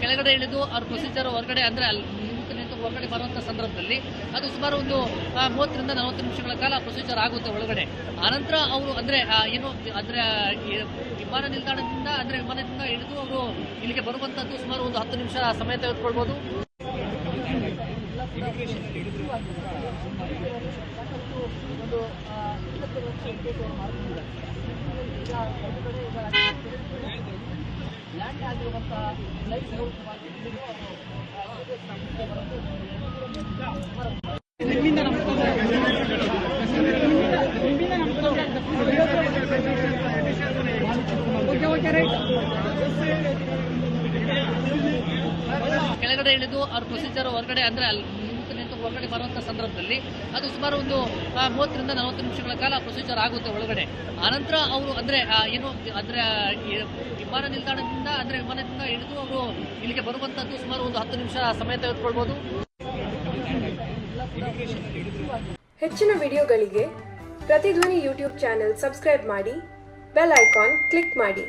ಕೆಳಗಡೆ ಇಳಿದು ಅವ್ರ ಪ್ರೊಸೀಜರ್ ಹೊರಗಡೆ ಅಂದ್ರೆ ಅಲ್ಲಿ ಹೊರಗಡೆ ಬರುವಂಥ ಸಂದರ್ಭದಲ್ಲಿ ಅದು ಸುಮಾರು ಒಂದು ಮೂವತ್ತರಿಂದ ನಲವತ್ತು ನಿಮಿಷಗಳ ಕಾಲ ಪ್ರೊಸೀಜರ್ ಆಗುತ್ತೆ ಒಳಗಡೆ. ಆನಂತರ ಅವರು, ಅಂದ್ರೆ ಏನು, ಅಂದ್ರೆ ವಿಮಾನ ನಿಲ್ದಾಣದಿಂದ, ಅಂದ್ರೆ, ವಿಮಾನದಿಂದ ಹಿಡಿದು ಅವರು ಇಲ್ಲಿಗೆ ಬರುವಂಥದ್ದು ಸುಮಾರು ಒಂದು ಹತ್ತು ನಿಮಿಷ ಸಮಯ ತೆಗೆದುಕೊಳ್ಬೋದು. ಒಂದು ರೈಟ್ ಕೆಳಗಡೆ ಇಳಿದು ಅವ್ರ ಪ್ರೊಸೀಜರ್ ಹೊರಗಡೆ ಅಂದ್ರೆ ಅಲ್ಲಿ ನಿಂತು ಬರುವಂಥ ಸಂದರ್ಭದಲ್ಲಿ ಅದು ಸುಮಾರು ಒಂದು ಮೂವತ್ತರಿಂದ ನಲವತ್ತು ನಿಮಿಷಗಳ ಕಾಲ ಪ್ರೊಸೀಜರ್ ಆಗುತ್ತೆ ಒಳಗಡೆ. ಆನಂತರ ಅವರು ಅಂದ್ರೆ ಏನು, ಅಂದ್ರೆ ವಿಮಾನ ನಿಲ್ದಾಣದಿಂದ, ಅಂದ್ರೆ ವಿಮಾನದಿಂದ ಹಿಡಿದು ಅವರು ಇಲ್ಲಿಗೆ ಬರುವಂಥದ್ದು ಸುಮಾರು ಒಂದು ಹತ್ತು ನಿಮಿಷ ಸಮಯ ತೆಗೆದುಕೊಳ್ಬೋದು. ಹೆಚ್ಚಿನ ವಿಡಿಯೋಗಳಿಗೆ ಪ್ರತಿಧ್ವನಿ ಯೂಟ್ಯೂಬ್ ಚಾನೆಲ್ ಸಬ್ಸ್ಕ್ರೈಬ್ ಮಾಡಿ, ಬೆಲ್ ಐಕಾನ್ ಕ್ಲಿಕ್ ಮಾಡಿ.